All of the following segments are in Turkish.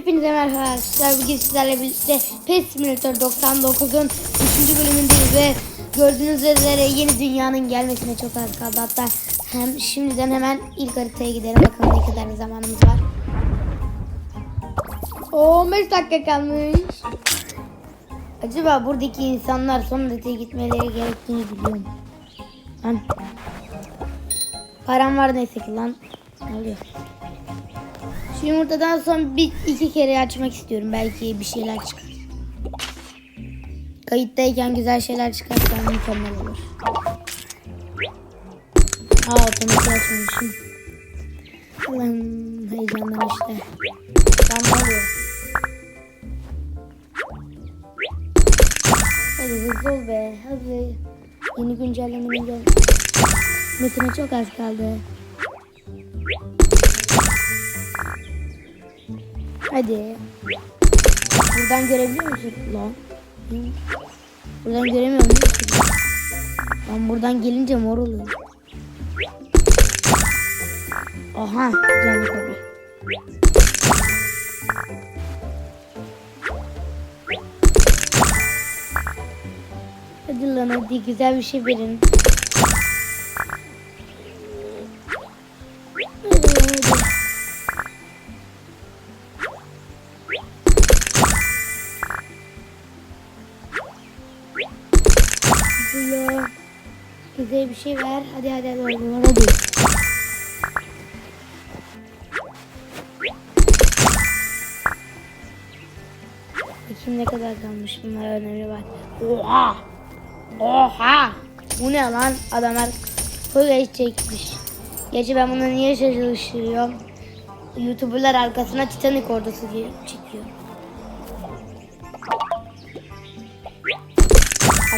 Hepinize merhaba arkadaşlar. Bugün sizlerle birlikte PES Simulator 99'un 3. bölümündeyiz ve gördüğünüz üzere yeni dünyanın gelmesine çok az kaldı. Hatta hem şimdiden hemen ilk haritaya gidelim. Bakalım ne kadar zamanımız var. 15 dakika kalmış. Acaba buradaki insanlar son haritaya gitmeleri gerektiğini biliyor mu? Lan. Param var neyse ki lan. Ne oluyor? Şu yumurtadan son bir iki kere açmak istiyorum. Belki bir şeyler çıkar. Kayıttayken güzel şeyler çıkarsa mükemmel olur. Aa otomatik açmamışım. Allah'ım heyecandan işte. Lan ne oluyor? Hadi hızlı ol be. Hadi. Yeni güncellemenin gel. Metine çok az kaldı. Hadi. Buradan görebiliyor musun? Lan. Buradan göremiyor musun? Lan buradan gelince mor oluyor. Aha. Canlı tabii. Hadi lan hadi güzel bir şey verin. Güzel bir şey ver. Hadi hadi hadi hadi. hadi. Bakayım ne kadar kalmış bunlar önemli var. Oha! Oha! Bu ne lan? Adamlar full çekmiş. Gerçi ben bunu niye şaşırıyorum? Youtuberlar arkasına Titanic ordusu diye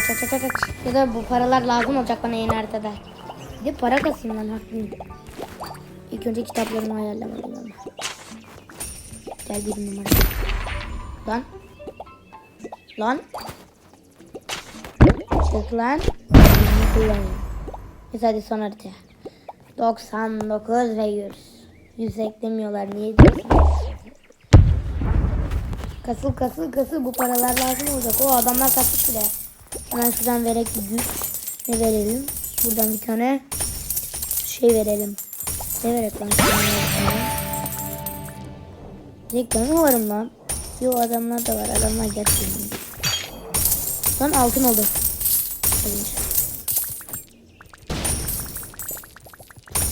Aç aç aç aç. Ya da bu paralar lazım olacak bana yeni haritada. Bir de para kasayım lan haklıyım. İlk önce kitaplarımı ayarlamalıyım ama. Gel bir numara. Lan. Lan. Çık lan. Kullanayım. Neyse hadi son harita. 99 ve 100. 100 eklemiyorlar niye diyorsun? Kasıl kasıl kasıl bu paralar lazım olacak. O adamlar kasmış bile. Hemen şuradan verek güç. Ne verelim? Buradan bir tane şey verelim. Ne verek lan? Direkt ben mi varım lan? Yo adamlar da var. Adamlar gerçekten. Lan altın oldu.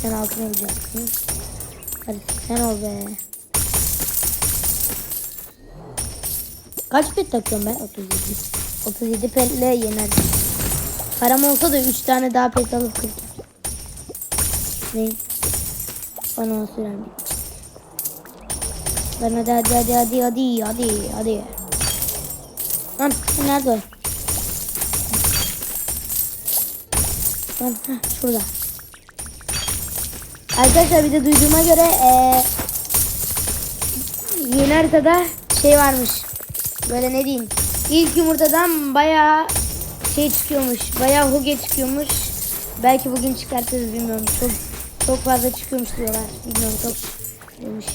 Sen altın olacaksın. Hadi sen ol be. Kaç pet takıyorum ben? 37. 37 petle yenerdim. Param olsa da 3 tane daha pet alıp 40. Ne? Bana süren bitti. Lan hadi hadi hadi hadi hadi hadi hadi. Lan nerede o? Lan heh, şurada. Arkadaşlar bir de duyduğuma göre eee yeni haritada şey varmış. Böyle ne diyeyim. İlk yumurtadan bayağı şey çıkıyormuş. Bayağı huge çıkıyormuş. Belki bugün çıkartırız bilmiyorum. Çok çok fazla çıkıyormuş diyorlar. Bilmiyorum çok demiş.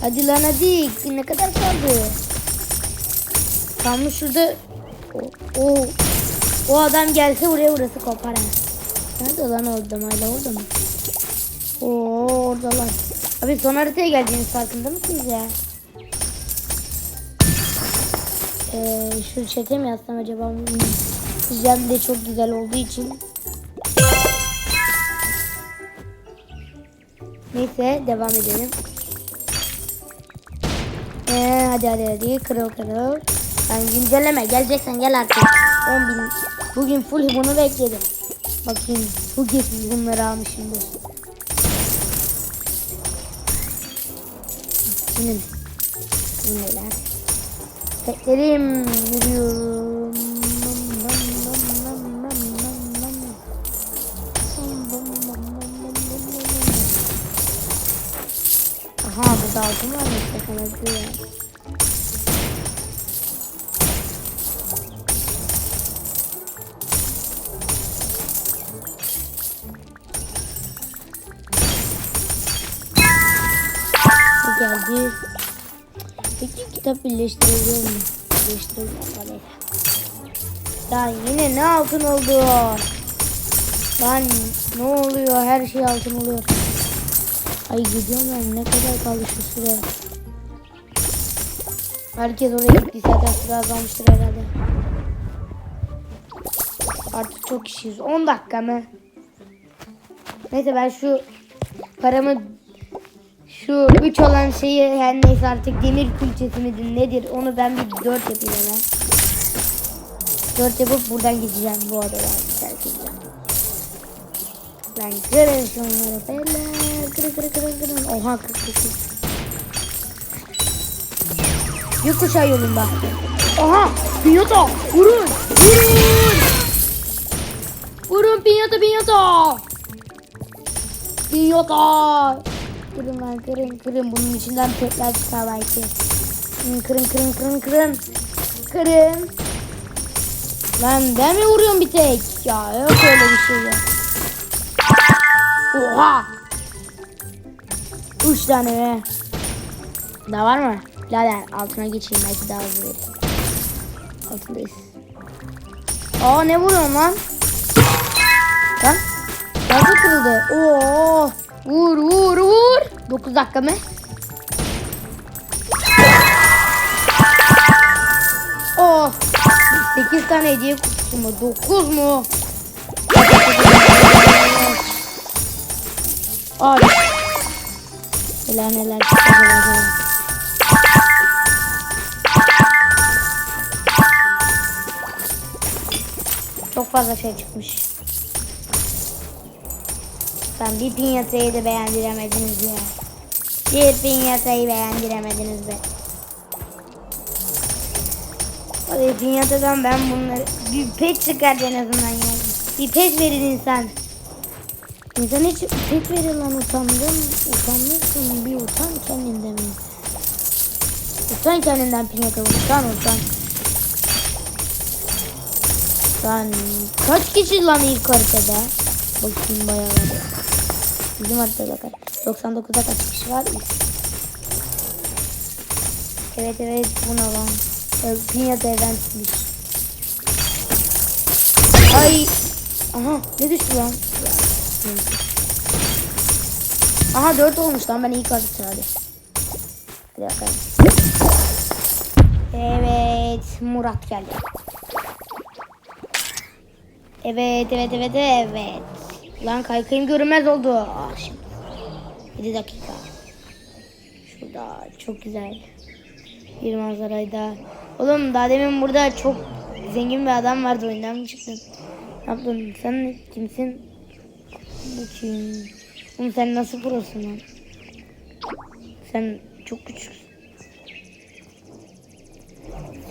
Hadi lan hadi. Ne kadar kaldı? Kalmış şurada. O, o, o adam gelse buraya burası kopar ha. Nerede lan o adam hala orada mı? Oo oradalar. Abi son haritaya geldiğiniz farkında mısınız ya? Ee, şu çete mi yazsam acaba? Güzel de çok güzel olduğu için. Neyse devam edelim. Ee, hadi hadi hadi kırıl kırıl. Yani güncelleme geleceksen gel artık. 10 bin. Bugün full bunu bekledim. Bakayım bu kez bunları almışımdır. Şimdi bu neler? Petlerim yürüyorum. Aha burada altın var mı? Ya. geldi. Peki kitap birleştirebiliyor muyum? Birleştirebiliyor muyum? Daha yine ne altın oldu? Lan ne oluyor? Her şey altın oluyor. Ay gidiyorum ben. Ne kadar kaldı şu süre? Herkes oraya gitti. Zaten süre azalmıştır herhalde. Artık çok kişiyiz. 10 dakika mı? Neyse ben şu paramı şu 3 olan şeyi her neyse artık demir külçesi midir nedir onu ben bir 4 yapayım hemen. 4 yapıp buradan gideceğim bu adadan terk edeceğim. Lan kırın şunları falan. Kırın kırın kırın kırın. Oha kırk kırk. Gökkuşağı yolunda. Oha! Pinyata! Vurun! Vurun! Vurun pinyata pinyata! Pinyata! Kırın lan kırın kırın. Bunun içinden petler çıkar belki. Kırın kırın kırın kırın kırın. Lan ben mi vuruyorum bir tek? Ya yok öyle bir şey ya. Oha! Üç tane be. Daha var mı? Birader altına geçeyim belki daha hızlı verir. Altındayız. Aa ne vuruyorsun lan? Lan? Nasıl kırıldı? Oo! Vur vur vur. 9 dakika mı? Oh! 8 tane hediye kutusu mu? 9 mu? Ay. Neler neler? Çok fazla şey çıkmış. Ben bir pinyatayı da beğendiremediniz ya. Bir pinyatayı beğendiremediniz be. Hadi pinyatadan ben bunları bir pet çıkar en azından ya. Bir pet verin insan. İnsan hiç pet verir lan utandım. Utanmışsın bir utan kendinden. Utan kendinden pinyata utan utan. Lan kaç kişi lan ilk haritada? Bakayım bayağı. Bizim haritada kaç? 99'da kaç kişi var? Evet evet bu ne lan? Ee, Pinyata eventmiş. Ay. Aha ne düştü lan? Aha 4 olmuş lan ben ilk haritada hadi. Hadi bakalım. Evet Murat geldi. Evet evet evet evet. Lan kaykayım görünmez oldu. Ah şimdi. 7 dakika. Şurada çok güzel. Bir manzarayda. Oğlum daha demin burada çok zengin bir adam vardı oyundan mı çıktın? Ne yaptın? Sen kimsin? Kim? Oğlum sen nasıl prosun lan? Sen çok küçüksün.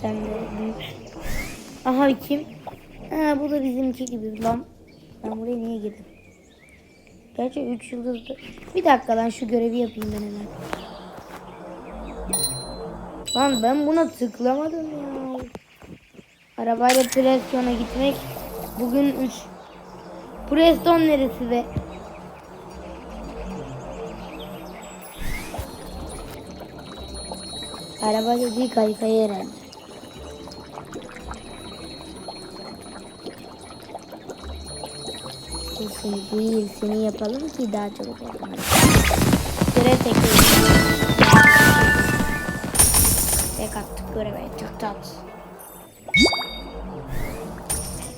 Sen de büyüksün. Aha kim? Ha bu da bizimki gibi lan. Ben buraya niye girdim? Gerçi 3 yıldızdı. Bir dakika lan şu görevi yapayım ben hemen. Lan ben buna tıklamadım ya. Arabayla Preston'a gitmek. Bugün 3. Preston neresi be? Araba dediği kaykayı herhalde. Seni değil, seni yapalım ki daha çabuk olsun. Görev tekrar. Tek attık göreve, tık tat.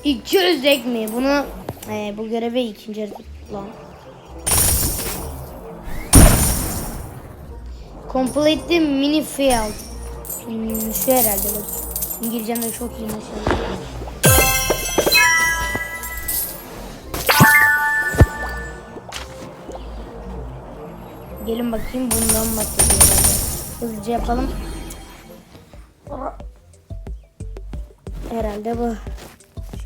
200 ek? Bunu e, bu göreve ikinci lan. Complete mini field. Hmm, şu herhalde bak. İngilizcem de çok iyi mesela. Gelin bakayım bundan bahsediyor. Hızlıca yapalım. Herhalde bu.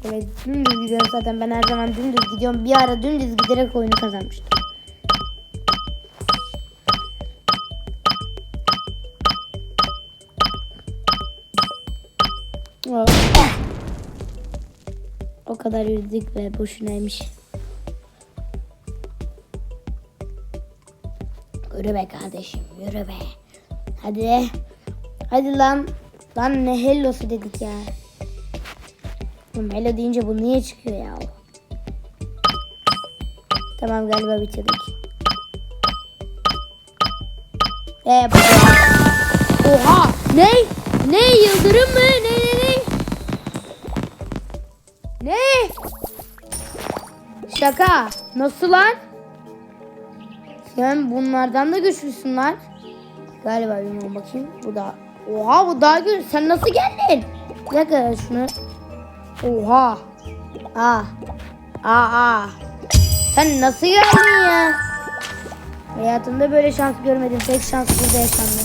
Şöyle dümdüz gidiyorum zaten ben her zaman dümdüz gidiyorum. Bir ara dümdüz giderek oyunu kazanmıştım. O kadar yürüdük ve boşunaymış. Yürü be kardeşim yürü be. Hadi. Hadi lan. Lan ne hellosu dedik ya. Oğlum hello deyince bu niye çıkıyor ya? Tamam galiba bitirdik. Ee, Oha! Ne? Ne? Yıldırım mı? Ne ne ne? Ne? Şaka. Nasıl lan? Sen bunlardan da güçlüsün. Galiba bilmiyorum bakayım. Bu da. Oha bu daha güçlü. Sen nasıl geldin? Bir dakika şunu. Oha. Aa. Aa aa. Sen nasıl geldin ya? Hayatımda böyle şans görmedim. Tek şans burada yaşandı.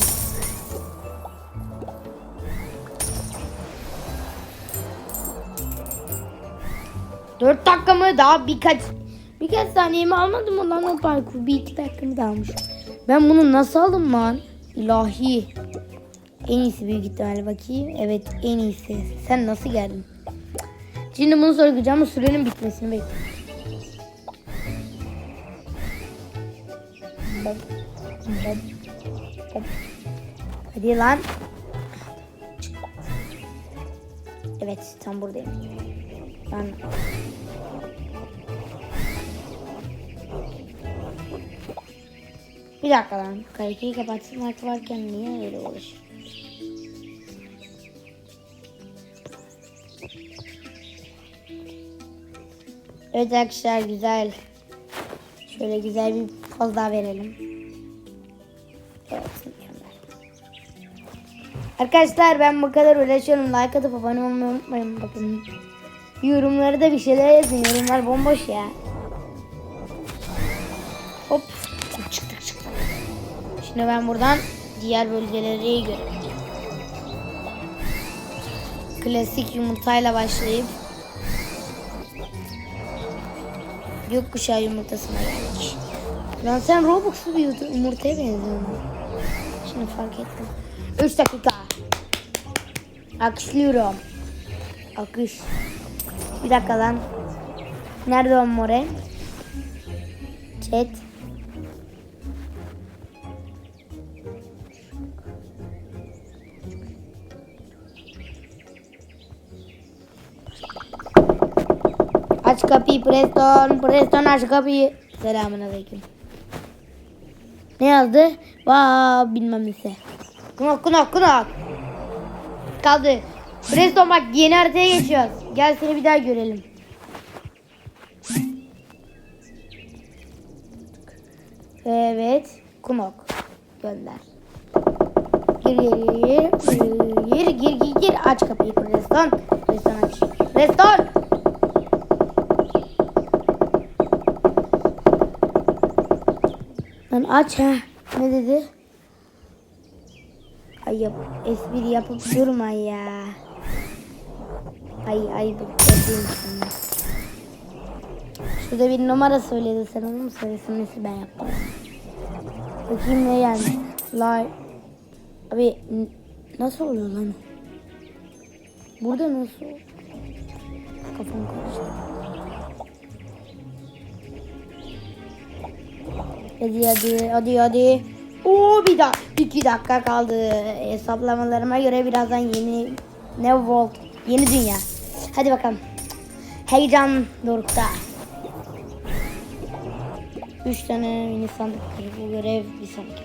Dört dakika mı? Daha birkaç birkaç saniyemi almadım mı lan o parkur? Bir iki dakikamı da almış. Ben bunu nasıl aldım lan? İlahi. En iyisi büyük ihtimalle bakayım. Evet en iyisi. Sen nasıl geldin? Şimdi bunu sorgulayacağım ama sürenin bitmesini bekliyorum. Hadi lan. Evet tam buradayım. Ben Bir dakika lan. Kaliteyi kapatsın varken niye öyle uğraşıyor? Evet arkadaşlar güzel. Şöyle güzel bir poz daha verelim. Evet. Arkadaşlar ben bu kadar uğraşıyorum. Like atıp abone olmayı unutmayın. Bakın. Yorumlara da bir şeyler yazın. Yorumlar bomboş ya. Şimdi ben buradan diğer bölgeleri görüyorum. Klasik yumurtayla başlayıp gökkuşağı yumurtasına geldik. Lan sen Robux'lu bir yumurta- yumurtaya benziyorsun. Şimdi fark ettim. 3 dakika. Akışlıyorum. Akış. Bir dakika lan. Nerede o more? Chat. Kapıyı Preston. Preston aç kapıyı. Selamun aleyküm. Ne yazdı? Vaa bilmem neyse. Kunak kunak kunak. Kaldı. Preston bak yeni haritaya geçiyoruz. Gel seni bir daha görelim. Evet. Kumok. Gönder. Gir gir. Gir gir gir gir. Aç kapıyı Preston. Preston aç. Preston. Lan aç ha. Ne dedi? Ay yap, espri yapıp durma ya. Ay ay yapayım sana. Şurada bir numara söyledi sen onu mu söylesin neyse ben yaptım. Bakayım ne yani. Like. Abi nasıl oluyor lan? Burada nasıl? Kafam karıştı. Hadi hadi hadi hadi. Oo bir daha iki dakika kaldı. Hesaplamalarıma göre birazdan yeni ne volt yeni dünya. Hadi bakalım. Heyecan dorukta. Üç tane mini sandık. Bu görev bir sandık.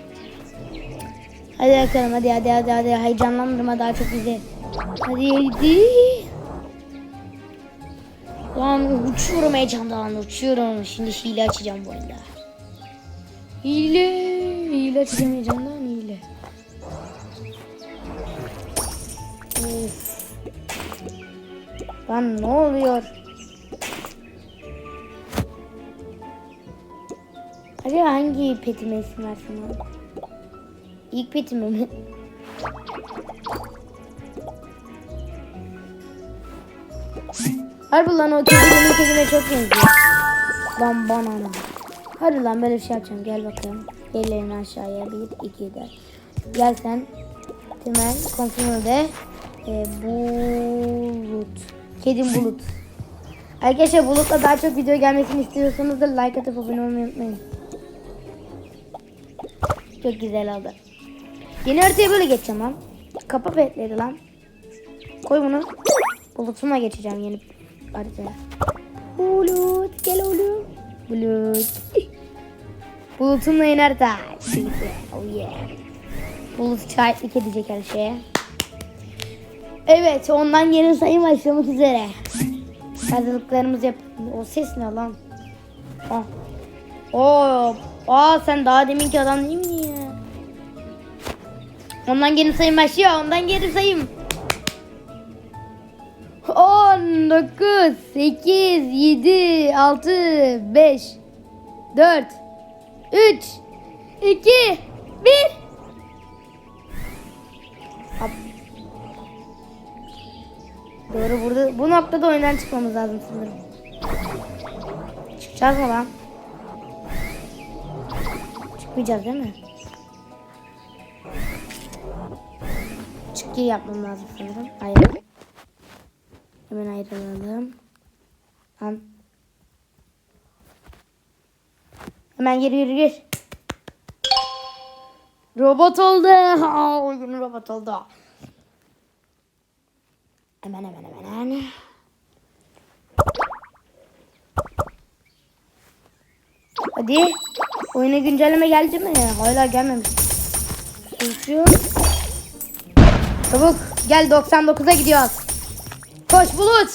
Hadi bakalım hadi hadi hadi hadi heyecanlandırma daha çok bizi. Hadi hadi. Lan uçuyorum heyecandan uçuyorum. Şimdi hile açacağım bu arada. Hile. Hile açacağım heyecandan hile. Lan ne oluyor? Acaba hangi petime isim versem abi? İlk petime mi? Harbi lan o kedi benim kedime çok benziyor. Lan bana ne? Hadi lan böyle bir şey yapacağım. Gel bakalım. Ellerini aşağıya. Bir, iki de. Gel sen. Hemen kontrol de. E, bulut. Kedim bulut. Arkadaşlar bulutla daha çok video gelmesini istiyorsanız da like atıp abone olmayı unutmayın. Çok güzel oldu. Yeni haritaya böyle geçeceğim lan. Kapa petleri lan. Koy bunu. Bulutumla geçeceğim yeni haritaya. Bulut gel oğlum. Bulut. Bulutumla yeni harita. Oh yeah. Bulut şahitlik edecek her şeye. Evet ondan yeni sayım başlamak üzere. Hazırlıklarımızı yap. O ses ne lan? Ah. Oo. Aa sen daha deminki adam değil mi ya? Ondan geri sayım başlıyor. Ondan geri sayım. 10, 9, 8, 7, 6, 5, 4, 3, 2, 1. Hop. Doğru burada bu noktada oyundan çıkmamız lazım sanırım. Çıkacağız mı lan? Çıkmayacağız değil mi? Çık gir yapmam lazım sanırım. Hayır. Hemen ayrılalım. Lan. Hemen gir gir gir. Robot oldu. Ha, robot oldu. Hemen hemen hemen hemen. Hadi. Oyuna güncelleme geldi mi? Hala gelmemiş. Koşuyor. Çabuk gel 99'a gidiyoruz. Koş Bulut.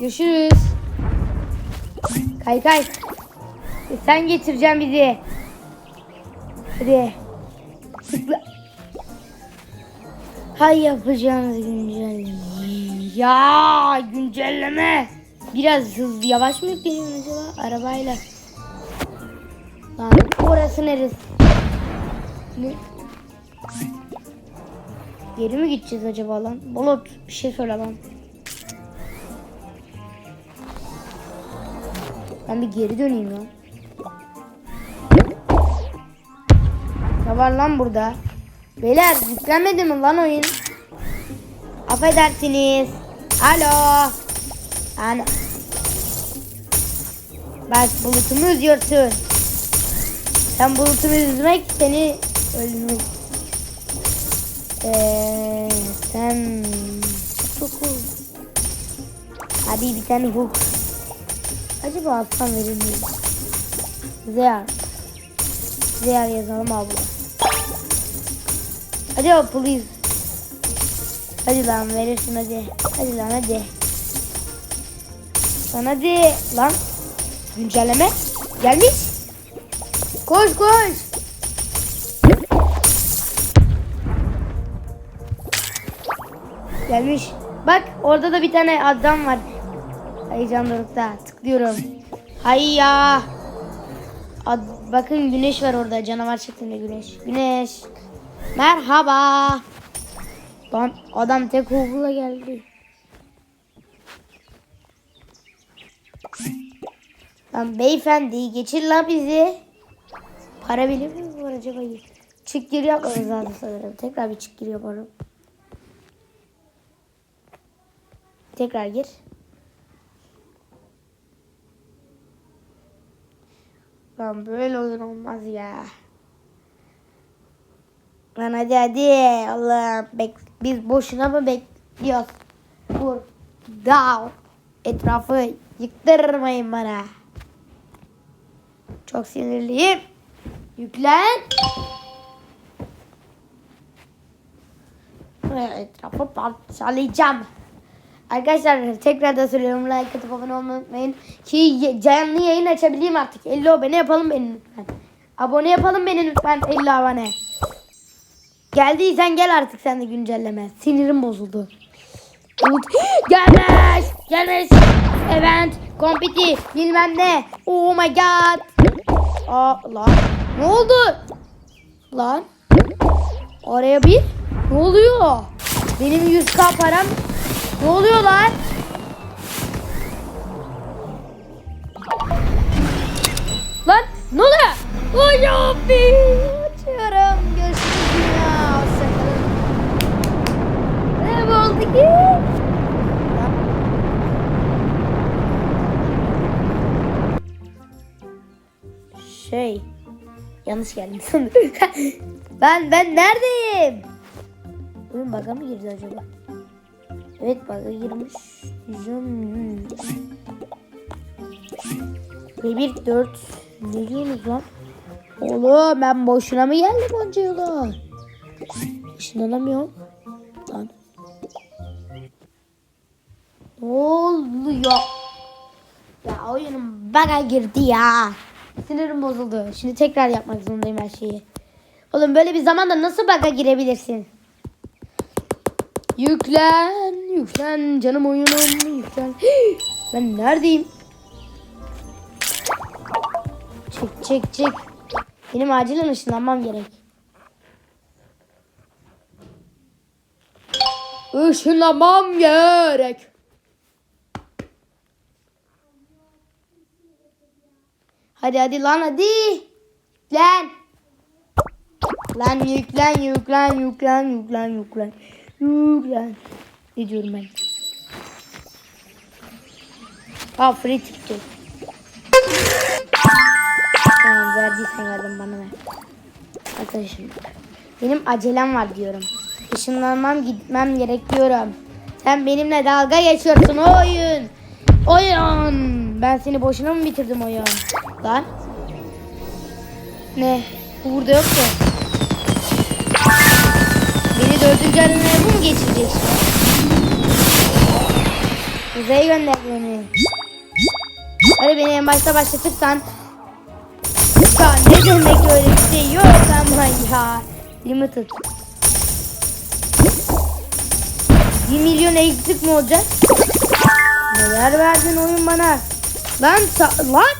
Görüşürüz. Kay kay. Sen getireceksin bizi. Hadi. Tıkla. Hay yapacağınız güncelleme. Ya güncelleme. Biraz hızlı yavaş mı yükleniyor acaba arabayla? Lan orası neresi? Ne? Geri mi gideceğiz acaba lan? Bulut bir şey söyle lan. Ben bir geri döneyim lan. Ne var lan burada? Beyler yüklenmedi mi lan oyun? Affedersiniz. Alo. Ana. Bak bulutumu üzüyorsun. Sen bulutumu üzmek seni öldürmek. Eee sen çok. Hadi bir tane hook. Acaba alsam verir miyim? Zeyar. Zeyar yazalım abla. Hadi o please. Hadi lan verirsin hadi. Hadi lan hadi. Lan hadi. Lan. Güncelleme. Gelmiş. Koş koş. Gelmiş. Bak orada da bir tane adam var. Heyecan dorukta. Tıklıyorum. Hayya. Ad, bakın güneş var orada. Canavar şeklinde güneş. Güneş. Merhaba. Lan adam tek kovula geldi. Lan beyefendi geçir lan bizi. Para bilir mi var acaba? Çık gir yapmamız lazım sanırım. Tekrar bir çık gir yapalım. Tekrar gir. Lan böyle oyun olmaz ya. Lan hadi hadi. Allah bek biz boşuna mı bekliyoruz? Vur. Down. Etrafı yıktırmayın bana. Çok sinirliyim. Yüklen. Etrafı parçalayacağım. Arkadaşlar tekrar da söylüyorum like atıp abone olmayı unutmayın. Ki canlı yayın açabileyim artık. 50 abone yapalım beni lütfen. Abone yapalım beni lütfen 50 abone. Geldiysen gel artık sen de güncelleme. Sinirim bozuldu. Umut gelmiş. Gelmiş. Event. Kompeti. Bilmem ne. Oh my god. Aa lan. Ne oldu? Lan. Oraya bir. Ne oluyor? Benim 100k param. Ne oluyor lan? Lan ne oluyor? Oy yoppi. Oldu ki? Şey. Yanlış geldim sanırım. ben ben neredeyim? Oyun bug'a mı girdi acaba? Evet bug'a girmiş. Diyeceğim. Bir bir dört. Ne diyorsunuz lan? Oğlum ben boşuna mı geldim onca yola? Işınlanamıyorum. Lan. Ne oluyor? Ya oyunum bug'a girdi ya. Sinirim bozuldu. Şimdi tekrar yapmak zorundayım her şeyi. Oğlum böyle bir zamanda nasıl bug'a girebilirsin? Yüklen, yüklen canım oyunum, yüklen. Ben neredeyim? Çek, çek, çek. Benim acilen ışınlanmam gerek. Işınlanmam gerek. Hadi hadi lan hadi. Lan. Lan yüklen yüklen yüklen yüklen yüklen. Yüklen. Ne diyorum ben? Aa free ticket. Tamam verdiysen verdim bana ver. Arkadaşım benim acelem var diyorum. Işınlanmam gitmem gerek diyorum. Sen benimle dalga geçiyorsun oyun. Oyun. Ben seni boşuna mı bitirdim oyun? Lan. Ne? Bu burada yok ki. Beni dördüncü arenaya mu geçirecek? Uzaya gönder beni. Hadi beni en başta başlatırsan. Ya ne demek öyle bir şey yok ama ya. Limited. 1 milyon eksik mi olacak? Neler verdin oyun bana? Sa- lan.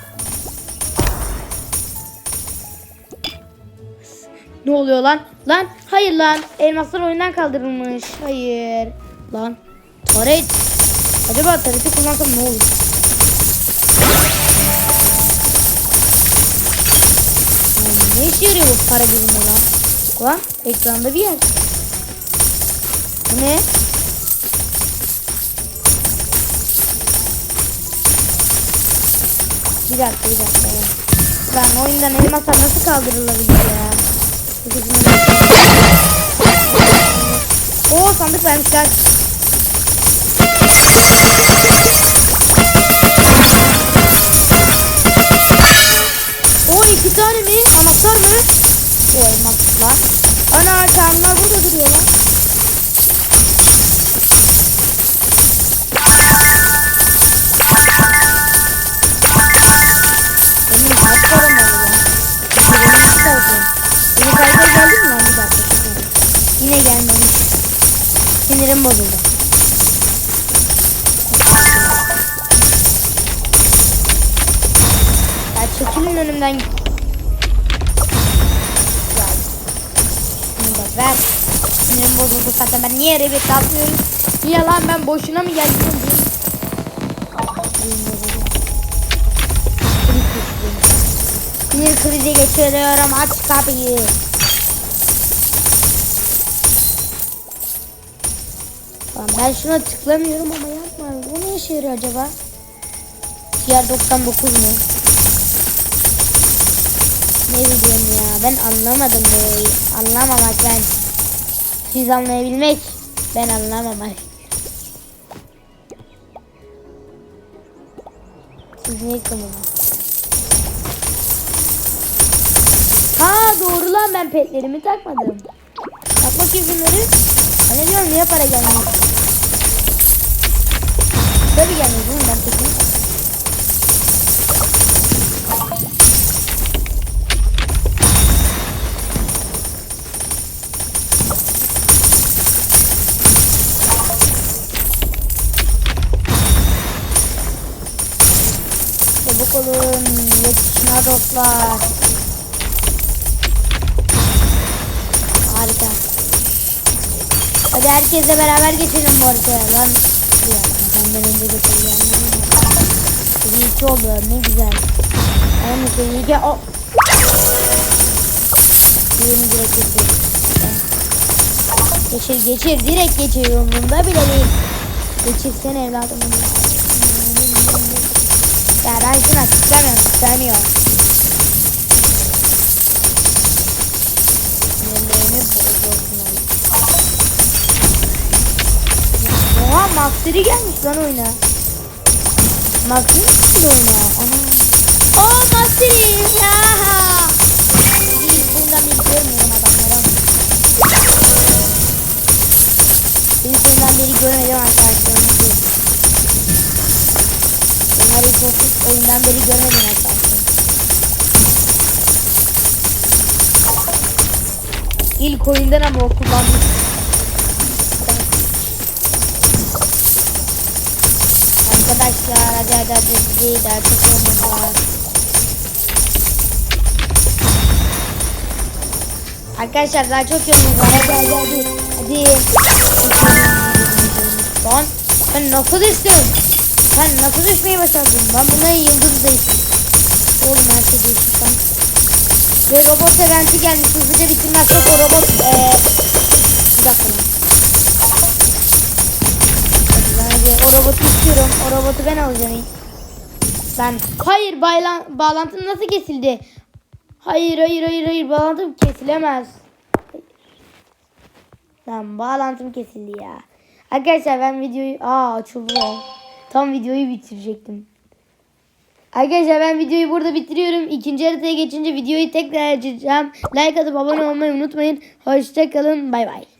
Ne oluyor lan? Lan hayır lan. Elmaslar oyundan kaldırılmış. Hayır. Lan. Taret. Acaba tareti kullansam ne olur? Ne işe yarıyor bu para birimi lan? Lan ekranda bir yer. Bu ne? Bir dakika bir dakika. Lan oyundan elmaslar nasıl kaldırılabilir ya? Oo sandık vermişler. O iki tane mi? Anahtar mı? O elmas lan. Ana tanrılar burada duruyor lan. Sinirim bozuldu. Ya çekilin önümden. Ya. Şunu da ver. Sinirim bozuldu zaten ben niye rebet atmıyorum? Niye lan ben boşuna mı geldim. Sinir krizi geçiriyorum aç kapıyı. Ben şuna tıklamıyorum ama yapma. Bu ne işe yarıyor acaba? Diğer 99 mu? Ne bileyim ya ben anlamadım böyle anlamamak ben. Siz anlayabilmek ben anlamamak. Niye kılıyorsunuz? Ha doğru lan ben petlerimi takmadım. Tak bakayım şunları. Ha, ne diyorum niye para gelmiyor? Tabii gelmiyor değil mi ben petimi? Çabuk olun yetişin dostlar. Harika. Hadi herkesle beraber geçelim bu haritaya lan. Benden önce geçelim. Bir iki oldu ne güzel. Aynı seni iki o. Birini direkt geçir. Geçir direkt geçir umurumda bile değil. Geçirsene evladım. Ya ben şuna tıklamıyorum tıklamıyorum. Maksiri gelmiş lan oyuna. Maksiri geldi oyuna. Ana. Aa Maksiri. Biz bundan beri görmüyorum adamları. Biz bundan beri görmedim arkadaşlar. Harry Potter oyundan beri görmedim arkadaşlar. İlk oyundan ama o hadi hadi hadi daha çok oyunumuz var. Arkadaşlar daha çok oyunumuz var. Hadi hadi hadi. Hadi. Lan ben nasıl düştüm? Ben nasıl düşmeyi başardım? Ben buna yıldız değiştim. Oğlum her şey değişti lan. Ve robot eventi gelmiş. Hızlıca bitirmezsek o robot... Ee, bir o robotu istiyorum. O robotu ben alacağım. Ben hayır baylan, bağlantım nasıl kesildi? Hayır hayır hayır hayır bağlantım kesilemez. Hayır. Lan bağlantım kesildi ya. Arkadaşlar ben videoyu aa açıldı. Tam videoyu bitirecektim. Arkadaşlar ben videoyu burada bitiriyorum. İkinci haritaya geçince videoyu tekrar açacağım. Like atıp abone olmayı unutmayın. Hoşçakalın. Bay bay.